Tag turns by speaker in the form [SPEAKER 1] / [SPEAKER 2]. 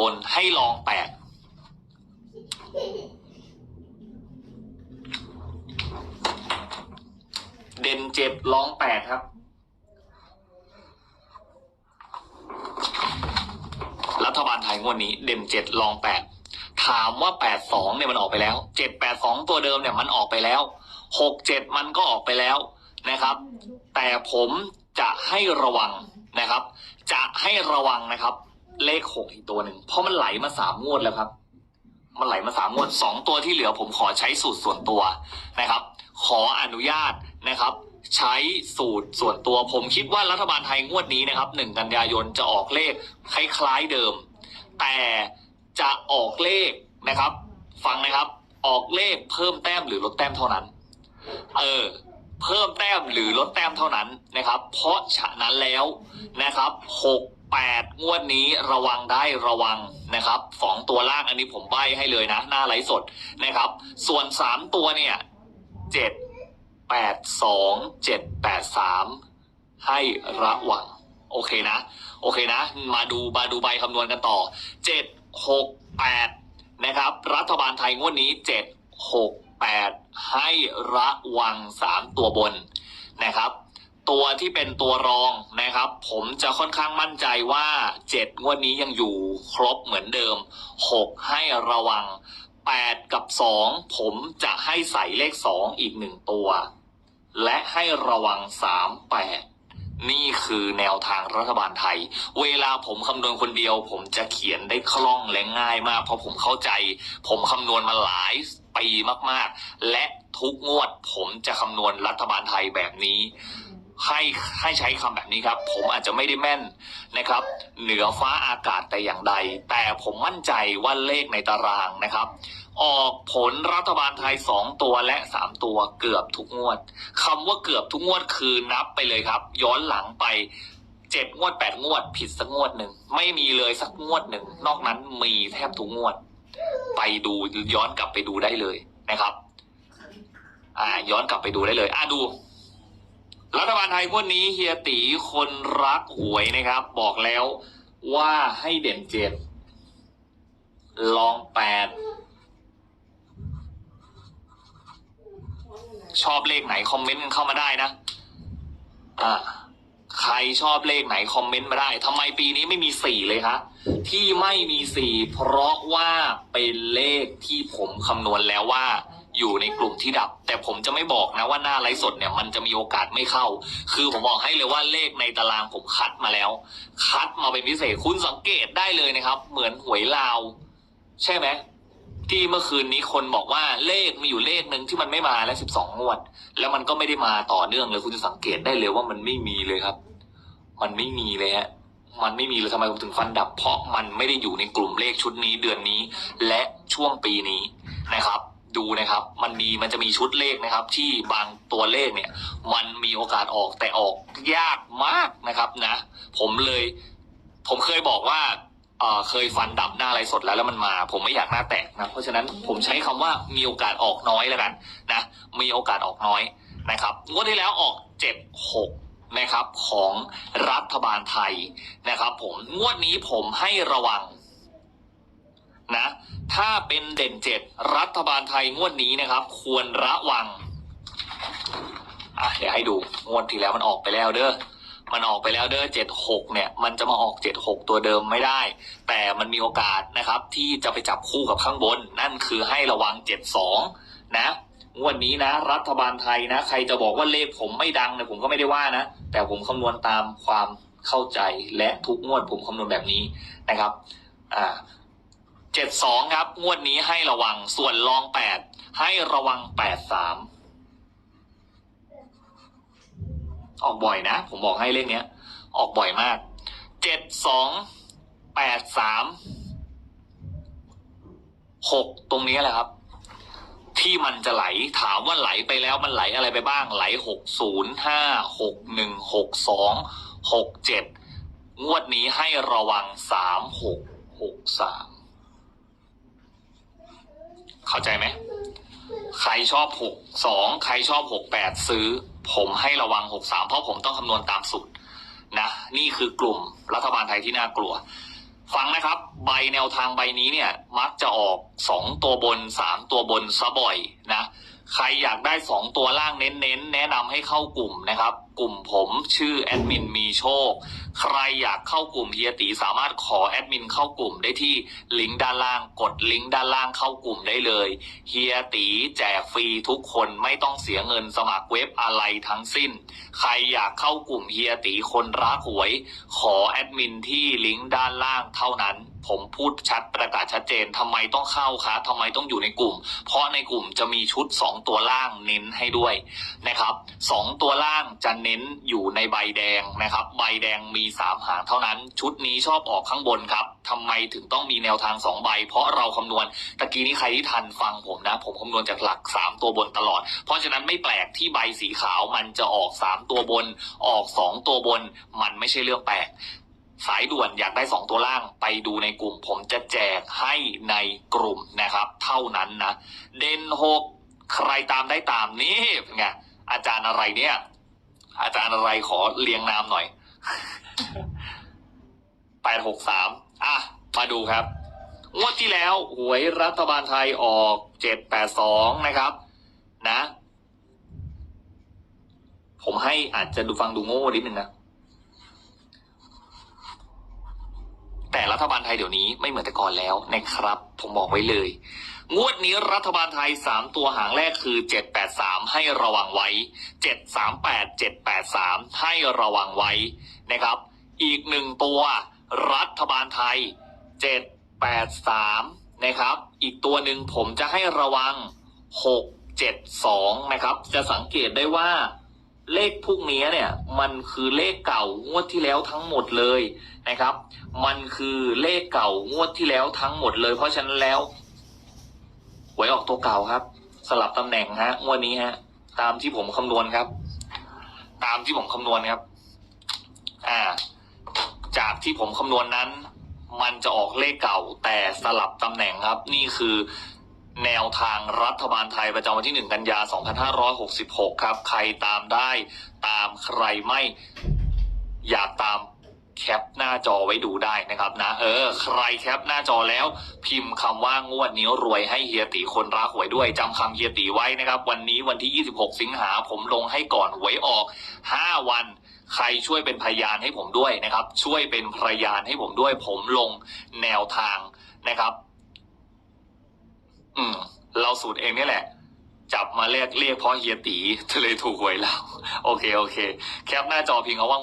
[SPEAKER 1] บนให้ลองแปดเด่นเจ็ดลองแปดครับ รัฐบาลไทยงวดนี้ เด่นเจ็ดลองแปดถามว่าแปดสองเนี่ยมันออกไปแล้วเจ็ดแปดสองตัวเดิมเนี่ยมันออกไปแล้วหกเจ็ดมันก็ออกไปแล้วนะครับ แต่ผมจะให้ระวังนะครับ จะให้ระวังนะครับ เลขหกอีกตัวหนึ่งเพราะมันไหลมาสามงวดแล้วครับ มันไหลมาสามงวดสองตัวที่เหลือผมขอใช้สูตรส่วนตัวนะครับ ขออนุญาตนะครับ ใช้สูตรส่วนตัวผมคิดว่ารัฐบาลไทยงวดนี้นะครับหนึ่งกันยายนจะออกเลขคล้ายๆเดิม แต่จะออกเลขนะครับ ฟังนะครับ ออกเลขเพิ่มแต้มหรือลดแต้มเท่านั้น เออเพิ่มแต้มหรือลดแต้มเท่านั้นนะครับ เพราะฉะนั้นแล้วนะครับหก แปดงวดนี้ระวังได้ระวังนะครับสองตัวล่างอันนี้ผมใบให้เลยนะ หน้าไลฟ์สดนะครับ ส่วนสามตัวเนี่ยเจ็ดแปดสองเจ็ดแปดสามให้ระวัง โอเคนะ โอเคนะ มาดูมาดูใบคำนวณกันต่อเจ็ดหกแปดนะครับ รัฐบาลไทยงวดนี้เจ็ดหกแปดให้ระวังสามตัวบนนะครับ ตัวที่เป็นตัวรองนะครับ ผมจะค่อนข้างมั่นใจว่าเจ็ดงวดนี้ยังอยู่ครบเหมือนเดิมหกให้ระวังแปดกับสองผมจะให้ใส่เลขสองอีกหนึ่งตัว และให้ระวังสามแปดนี่คือแนวทางรัฐบาลไทย เวลาผมคำนวณคนเดียว ผมจะเขียนได้คล่องและง่ายมาก เพราะผมเข้าใจ ผมคำนวณมาหลายปีมาก ๆ และทุกงวดผมจะคำนวณรัฐบาลไทยแบบนี้ ให้ให้ใช้คำแบบนี้ครับ ผมอาจจะไม่ได้แม่นนะครับ เหนือฟ้าอากาศแต่อย่างใด แต่ผมมั่นใจว่าเลขในตารางนะครับ ออกผลรัฐบาลไทยสองตัวและสามตัวเกือบทุกงวดคำว่าเกือบทุกงวดคือนับไปเลยครับ ย้อนหลังไปเจ็ดงวดแปดงวด ผิดสักงวดหนึ่งไม่มีเลยสักงวดหนึ่งนอกนั้นมีแทบทุกงวด ไปดูย้อนกลับไปดูได้เลยนะครับ อ่าย้อนกลับไปดูได้เลย อ่าดู รัฐบาลไทยงวดนี้เฮียตีคนรักหวยนะครับ บอกแล้วว่าให้เด่นเจ็ดลองแปดชอบเลขไหนคอมเมนต์เข้ามาได้นะ อ่า ใครชอบเลขไหนคอมเมนต์มาได้ทำไมปีนี้ไม่มีสี่เลยคะที่ไม่มีสี่เพราะว่าเป็นเลขที่ผมคำนวณแล้วว่า อยู่ในกลุ่มที่ดับ แต่ผมจะไม่บอกนะว่าหน้าไลฟ์สดเนี่ยมันจะมีโอกาสไม่เข้า คือผมบอกให้เลยว่าเลขในตารางผมคัดมาแล้ว คัดมาเป็นพิเศษคุณสังเกตได้เลยนะครับ เหมือนหวยลาว ใช่ไหมที่เมื่อคืนนี้คนบอกว่าเลขมีอยู่เลขหนึ่งที่มันไม่มาแล้วสิบสองงวด แล้วมันก็ไม่ได้มาต่อเนื่องเลยคุณจะสังเกตได้เลยว่ามันไม่มีเลยครับ มันไม่มีเลยฮะมันไม่มีเลยทำไมผมถึงฟันดับ เพราะมันไม่ได้อยู่ในกลุ่มเลขชุดนี้เดือนนี้ และช่วงปีนี้นะครับ ดูนะครับ มันมีมันจะมีชุดเลขนะครับ ที่บางตัวเลขเนี่ย มันมีโอกาสออกแต่ออกยากมากนะครับนะ ผมเลย ผมเคยบอกว่าเอ่อเคยฟันดับหน้าไรสดแล้วแล้วมันมา ผมไม่อยากหน้าแตกนะเพราะฉะนั้นผมใช้คำว่ามีโอกาสออกน้อยแล้วกันนะ มีโอกาสออกน้อยนะครับงวดที่แล้วออกเจ็ดหกนะครับของรัฐบาลไทยนะครับ ผมงวดนี้ผมให้ระวังนะ ถ้าเป็นเด่นเจ็ดรัฐบาลไทยงวดนี้นะครับ ควรระวังอะเดี๋ยวให้ดูงวดที่แล้วมันออกไปแล้วเด้อมันออกไปแล้วเด้อเจ็ดหกเนี่ย มันจะมาออกเจ็ดหกตัวเดิมไม่ได้ แต่มันมีโอกาสนะครับ ที่จะไปจับคู่กับข้างบน นั่นคือให้ระวังเจ็ดสองนะงวดนี้นะ รัฐบาลไทยนะ ใครจะบอกว่าเลขผมไม่ดังเนี่ยผมก็ไม่ได้ว่านะ แต่ผมคำนวณตามความเข้าใจและทุกงวดผมคำนวณแบบนี้นะครับ อ่า เจ็ดสองครับ งวดนี้ให้ระวังส่วนรองแปดให้ระวังแปดสามออกบ่อยนะ ผมบอกให้เลขเนี้ย ออกบ่อยมากเจ็ดสองแปดสามหกตรงนี้แหละครับ ที่มันจะไหลถามว่าไหลไปแล้วมันไหลอะไรไปบ้างไหลหกศูนย์ห้าหกหนึ่งหกสองหกเจ็ดงวดนี้ให้ระวังสามหกหกสาม เข้าใจไหมใครชอบหกสองใครชอบหกแปดซื้อ ผมให้ระวังหกสามเพราะผมต้องคำนวณตามสูตรนะนี่คือกลุ่มรัฐบาลไทยที่น่ากลัว ฟังนะครับ ใบแนวทางใบนี้เนี่ย มักจะออกสองตัวบนสามตัวบนซะบ่อยนะ ใครอยากได้สองตัวล่างเน้นๆ แนะนำให้เข้ากลุ่มนะครับ กลุ่มผมชื่อแอดมินมีโชค ใครอยากเข้ากลุ่มเฮียตีสามารถขอแอดมินเข้ากลุ่มได้ที่ลิงก์ด้านล่างกดลิงก์ด้านล่างเข้ากลุ่มได้เลยเฮียตีแจกฟรีทุกคนไม่ต้องเสียเงินสมัครเว็บอะไรทั้งสิ้น ใครอยากเข้ากลุ่มเฮียตีคนรักหวย ขอแอดมินที่ลิงก์ด้านล่างเท่านั้น ผมพูดชัดประกาศชัดเจนทำไมต้องเข้าคะทำไมต้องอยู่ในกลุ่ม เพราะในกลุ่มจะมีชุด 2 ตัวล่างเน้นให้ด้วยนะครับสองตัวล่างจะเน้นอยู่ในใบแดงนะครับ ใบแดงมี 3 หางเท่านั้น ชุดนี้ชอบออกข้างบนครับทำไมถึงต้องมีแนวทาง 2 ใบ เพราะเราคำนวณตะกี้นี้ใครที่ทันฟังผมนะ ผมคำนวณจากหลัก 3 ตัวบนตลอด เพราะฉะนั้นไม่แปลกที่ใบสีขาวมันจะออก 3 ตัวบนออก 2 ตัวบน มันไม่ใช่เรื่องแปลก สายด่วนอยากได้สองตัวล่างไปดูในกลุ่ม ผมจะแจกให้ในกลุ่มนะครับ เท่านั้นนะ เด่นหกใครตามได้ตามนี่เป็นไงอาจารย์อะไรเนี่ย อาจารย์อะไรขอเรียงนามหน่อยแปดหกสามอะ มาดูครับ งวดที่แล้วหวยรัฐบาลไทยออกเจ็ดแปดสองนะครับ นะ ผมให้อาจจะดูฟังดูโง่นิดนึงนะ แต่รัฐบาลไทยเดี๋ยวนี้ไม่เหมือนแต่ก่อนแล้วนะครับ ผมบอกไว้เลย งวดนี้รัฐบาลไทยสามตัวหางแรกคือเจ็ดแปดสามให้ระวังไว้เจ็ดสามแปดเจ็ดแปดสามให้ระวังไว้นะครับ อีกหนึ่งตัวรัฐบาลไทยเจ็ดแปดสามนะครับ อีกตัวหนึ่งผมจะให้ระวังหกเจ็ดสองนะครับ จะสังเกตได้ว่า เลขพวกนี้เนี่ยมันคือเลขเก่างวดที่แล้วทั้งหมดเลยนะครับ มันคือเลขเก่างวดที่แล้วทั้งหมดเลย เพราะฉะนั้นแล้วหวยออกตัวเก่าครับ สลับตำแหน่งฮะงวดนี้ฮะ ตามที่ผมคำนวณครับ ตามที่ผมคำนวณครับ อ่า จากที่ผมคำนวณนั้น มันจะออกเลขเก่าแต่สลับตำแหน่งครับ นี่คือ แนวทางรัฐบาลไทยประจำวันที่ 1 กันยา 2566 ครับ ใครตามได้ตามใครไม่อยากตามแคปหน้าจอไว้ดูได้นะครับนะ เออ ใครแคปหน้าจอแล้ว พิมพ์คำว่างวดนี้รวยให้เฮียตีคนรักหวยด้วยจำคำเฮียตีไว้นะครับ วันนี้วันที่ 26 สิงหาผมลงให้ก่อนหวยออก 5 วันใครช่วยเป็นพยานให้ผมด้วยนะครับ ช่วยเป็นพยานให้ผมด้วย ผมลงแนวทางนะครับ อืม เราสูตรเองนี่แหละ จับมาเรียกเรียกเพราะเฮียตีเลยถูกหวยเรา โอเค โอเค แคปหน้าจอพิงเอาว่าง